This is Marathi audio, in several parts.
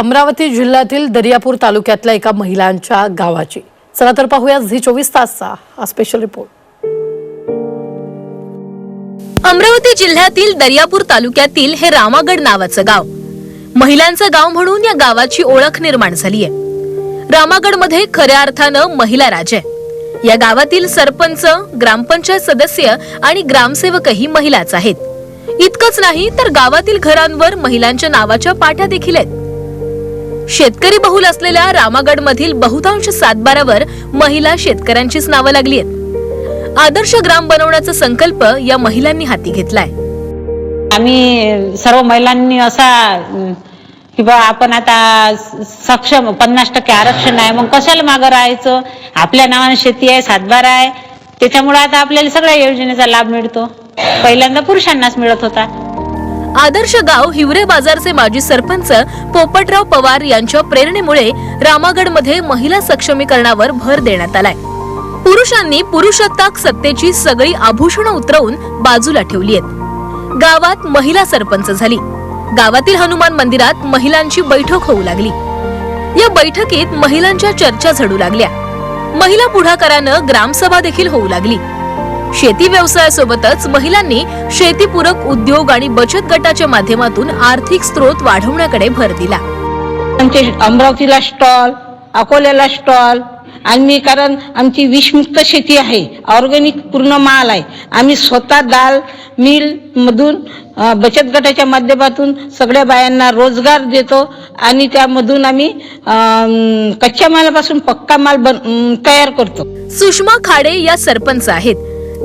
अमरावती जिल्ह्यातील दर्यापूर तालुक्यातल्या एका महिलांच्या गावाची. चला तर पाहूया झी चोवीस तासचा हा स्पेशल रिपोर्ट अमरावती जिल्ह्यातील दर्यापूर तालुक्यातील हे रामागड नावाचं गाव. महिलांचं गाव म्हणून या गावाची ओळख निर्माण झालीय. रामागडमध्ये खऱ्या अर्थानं महिला राज आहे. या गावातील सरपंच ग्रामपंचायत सदस्य आणि ग्रामसेवकही महिलाच आहेत. इतकंच नाही तर गावातील घरांवर महिलांच्या नावाच्या पाट्या देखील आहेत. शेतकरी बहुल असलेल्या रामागड मधील बहुतांश सातबारावर महिला शेतकऱ्यांचीच नावं लागली आहेत. आदर्श ग्राम बनवण्याचा संकल्प या महिलांनी हाती घेतलाय. आम्ही सर्व महिलांनी असा की बा आपण आता सक्षम पन्नास टक्के आरक्षण आहे मग कशाला मागं राहायचं? आपल्या नावाने शेती आहे सातबारा आहे. त्याच्यामुळे आता आपल्याला सगळ्या योजनेचा लाभ मिळतो. पहिल्यांदा पुरुषांनाच मिळत होता. आदर्श गाव हिवरे बाजारचे माजी सरपंच पोपटराव पवार यांच्या प्रेरणेमुळे रामागडमध्ये महिला सक्षमीकरणावर भर देण्यात आलाय. पुरुषांनी पुरुषत्ताक सत्तेची सगळी आभूषणं उतरवून बाजूला ठेवली आहेत. गावात महिला सरपंच झाली. गावातील हनुमान मंदिरात महिलांची बैठक होऊ लागली. या बैठकीत महिलांच्या चर्चा झडू लागल्या. महिला पुढाकारानं ग्रामसभा देखील होऊ लागली. शेती व्यवसायासोबतच महिलांनी शेतीपूरक उद्योग आणि बचत गटाच्या माध्यमातून आर्थिक स्त्रोत वाढवण्याकडे भर दिला. आमचे अमरावतीला स्टॉल अकोल्याला स्टॉल आणि कारण आमची विषमुक्त शेती आहे ऑर्गॅनिक पूर्ण माल आहे. आम्ही स्वतः दाल मिल मधून अ, बचत गटाच्या माध्यमातून सगळ्या बायांना रोजगार देतो आणि त्यामधून आम्ही कच्च्या मालापासून पक्का माल बन तयार करतो. सुषमा खाडे या सरपंच आहेत.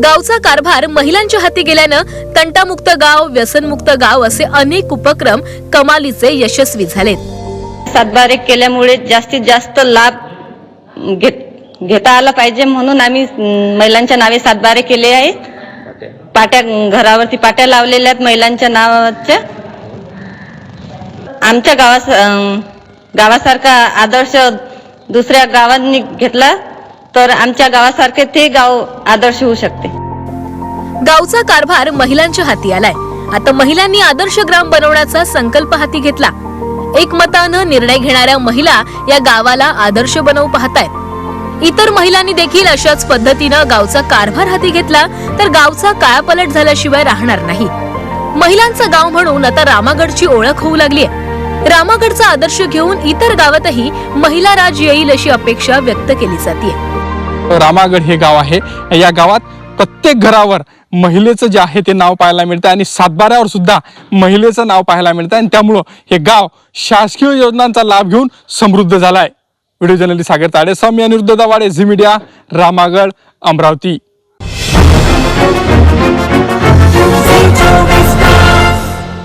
गावचा कारभार महिलांच्या हाती गेल्यानं तंटामुक्त गाव व्यसनमुक्त गाव असे अनेक उपक्रम कमालीचे यशस्वी झालेत. सातबारे केल्यामुळे जास्तीत जास्त लाभ घेत घेता आला पाहिजे म्हणून आम्ही महिलांच्या नावे सातबारे केले आहेत. पाट्या घरावरती पाट्या लावलेल्या आहेत महिलांच्या नावाच्या. आमच्या गावास गावासारखा आदर्श दुसऱ्या गावांनी घेतला. तर आमच्या गावासारखे ते गाव आदर्श होऊ शकते. गावचा कारभार महिलांच्या हाती आलाय. आता महिलांनी आदर्श ग्राम बनवण्याचा संकल्प हाती घेतला. एकमतानं निर्णय घेणाऱ्या महिला या गावाला आदर्श बनवू पाहतायत. इतर महिलांनी देखील अशाच पद्धतीनं गावचा कारभार हाती घेतला तर गावचा कायापलट झाल्याशिवाय राहणार नाही. महिलांचं गाव म्हणून आता रामागडची ओळख होऊ लागलीय. रामागडचा आदर्श घेऊन इतर गावातही महिला राज येईल अशी अपेक्षा व्यक्त केली जाते रामागड हे गाव आहे. या गावात प्रत्येक घरावर महिलेचं जे आहे ते नाव पाहायला मिळतं आणि सातबाऱ्यावर सुद्धा महिलेचं नाव पाहायला मिळतं आणि त्यामुळं हे गाव शासकीय योजनांचा लाभ घेऊन समृद्ध झालाय. आहे video journalist Sagar Tade Saumya Aniruddha Dawade Zee media Ramagad Amravati.